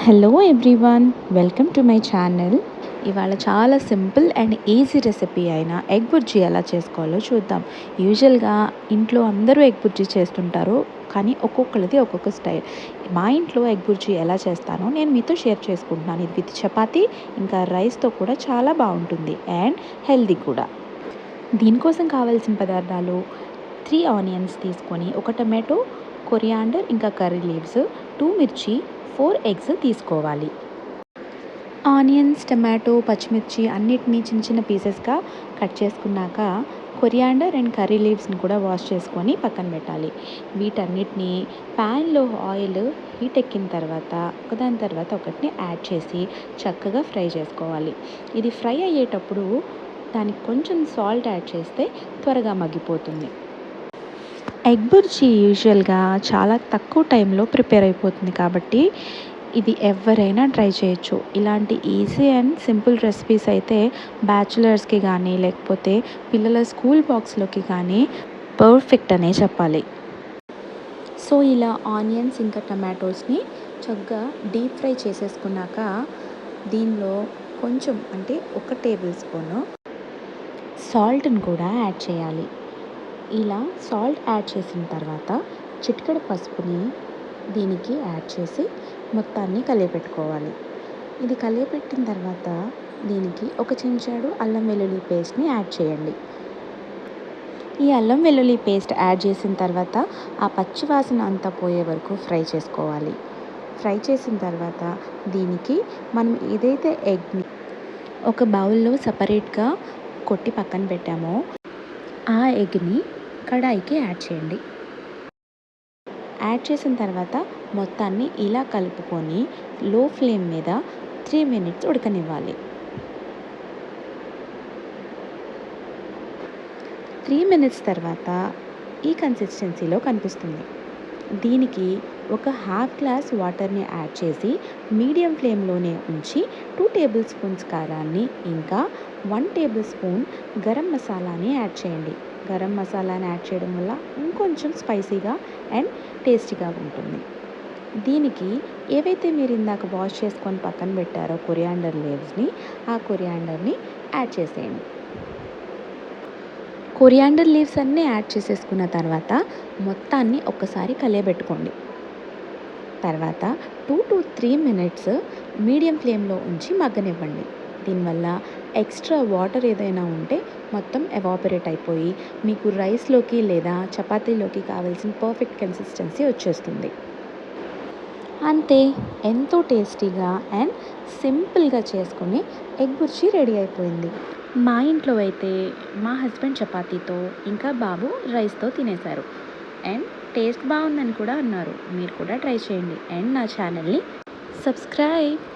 Hello everyone welcome to my channel ఇవాళ చాలా simple and easy recipe అయిన egg bhurji ఎలా చేసుకోవాలో చూద్దాం. యూజువల్గా ఇంట్లో అందరూ ఎగ్ బుర్జీ చేస్తుంటారు కానీ ఒక్కొక్కరిది ఒక్కొక్క స్టైల్. మా ఇంట్లో ఎగ్ బుర్జీ ఎలా చేస్తానో నేను మీతో షేర్ చేసుకుంటున్నాను. ఇది విత్ చపాతీ ఇంకా రైస్తో కూడా చాలా బాగుంటుంది అండ్ హెల్దీ కూడా. దీనికోసం కావాల్సిన పదార్థాలు త్రీ ఆనియన్స్ తీసుకొని ఒక టమాటో కొరియాండర్ ఇంకా కర్రీ లీవ్స్ టూ మిర్చి ఫోర్ ఎగ్స్ తీసుకోవాలి. ఆనియన్స్ టమాటో పచ్చిమిర్చి అన్నిటినీ చిన్న చిన్న పీసెస్గా కట్ చేసుకున్నాక కొరియాండర్ అండ్ కర్రీ లీవ్స్ని కూడా వాష్ చేసుకొని పక్కన పెట్టాలి. వీటన్నిటిని ప్యాన్లో ఆయిల్ హీట్ ఎక్కిన తర్వాత ఒకదాని తర్వాత ఒకటిని యాడ్ చేసి చక్కగా ఫ్రై చేసుకోవాలి. ఇది ఫ్రై అయ్యేటప్పుడు దానికి కొంచెం సాల్ట్ యాడ్ చేస్తే త్వరగా మగ్గిపోతుంది. ఎగ్ బుర్జీ యూజువల్గా చాలా తక్కువ టైంలో ప్రిపేర్ అయిపోతుంది కాబట్టి ఇది ఎవరైనా ట్రై చేయొచ్చు. ఇలాంటి ఈజీ అండ్ సింపుల్ రెసిపీస్ అయితే బ్యాచులర్స్కి కానీ లేకపోతే పిల్లల స్కూల్ బాక్స్లోకి కానీ పర్ఫెక్ట్ అనే చెప్పాలి. సో ఇలా ఆనియన్స్ ఇంకా టమాటోస్ని చక్కగా డీప్ ఫ్రై చేసేసుకున్నాక దీనిలో కొంచెం అంటే ఒక టేబుల్ స్పూను సాల్ట్ని కూడా యాడ్ చేయాలి. ఇలా సాల్ట్ యాడ్ చేసిన తర్వాత చిటికెడ పసుపుని దీనికి యాడ్ చేసి మొత్తాన్ని కలియపెట్టుకోవాలి. ఇది కలియపెట్టిన తర్వాత దీనికి ఒక చెంచాడు అల్లం వెల్లుల్లి పేస్ట్ని యాడ్ చేయండి. ఈ అల్లం వెల్లుల్లి పేస్ట్ యాడ్ చేసిన తర్వాత ఆ పచ్చి వాసన అంతా పోయే వరకు ఫ్రై చేసుకోవాలి. ఫ్రై చేసిన తర్వాత దీనికి మనం ఏదైతే ఎగ్ని ఒక బౌల్లో సపరేట్గా కొట్టి పక్కన పెట్టామో ఆ ఎగ్ని కడాయికి యాడ్ చేయండి. యాడ్ చేసిన తర్వాత మొత్తాన్ని ఇలా కలుపుకొని లో ఫ్లేమ్ మీద త్రీ మినిట్స్ ఉడకనివ్వాలి. త్రీ మినిట్స్ తర్వాత ఈ కన్సిస్టెన్సీలో కనిపిస్తుంది. దీనికి ఒక హాఫ్ గ్లాస్ వాటర్ని యాడ్ చేసి మీడియం ఫ్లేమ్లోనే ఉంచి టూ టేబుల్ స్పూన్స్ కారాన్ని ఇంకా వన్ టేబుల్ స్పూన్ గరం మసాలాని యాడ్ చేయండి. గరం మసాలాని యాడ్ చేయడం వల్ల ఇంకొంచెం స్పైసీగా అండ్ టేస్టీగా ఉంటుంది. దీనికి ఏవైతే మీరు ఇందాక వాష్ చేసుకొని పక్కన పెట్టారో కొరియాండర్ లీవ్స్ని ఆ కొరియాండర్ని యాడ్ చేసేయండి. కొరియాండర్ లీవ్స్ అన్నీ యాడ్ చేసేసుకున్న తర్వాత మొత్తాన్ని ఒక్కసారి కలియబెట్టుకోండి. తర్వాత two to three minutes medium ఫ్లేమ్లో ఉంచి మగ్గనివ్వండి. దీనివల్ల ఎక్స్ట్రా వాటర్ ఏదైనా ఉంటే మొత్తం ఎవాపరేట్ అయిపోయి మీకు రైస్లోకి లేదా చపాతీలోకి కావాల్సిన పర్ఫెక్ట్ కన్సిస్టెన్సీ వచ్చేస్తుంది. అంతే ఎంతో టేస్టీగా అండ్ సింపుల్గా చేసుకుని ఎగ్ బుర్జీ రెడీ అయిపోయింది. మా ఇంట్లో అయితే మా హస్బెండ్ చపాతీతో ఇంకా బాబు రైస్తో తినేశారు. అండ్ టేస్ట్ బాగుందని కూడా అన్నారు. మీరు కూడా ట్రై చేయండి. అండ్ నా ఛానల్ని సబ్స్క్రైబ్.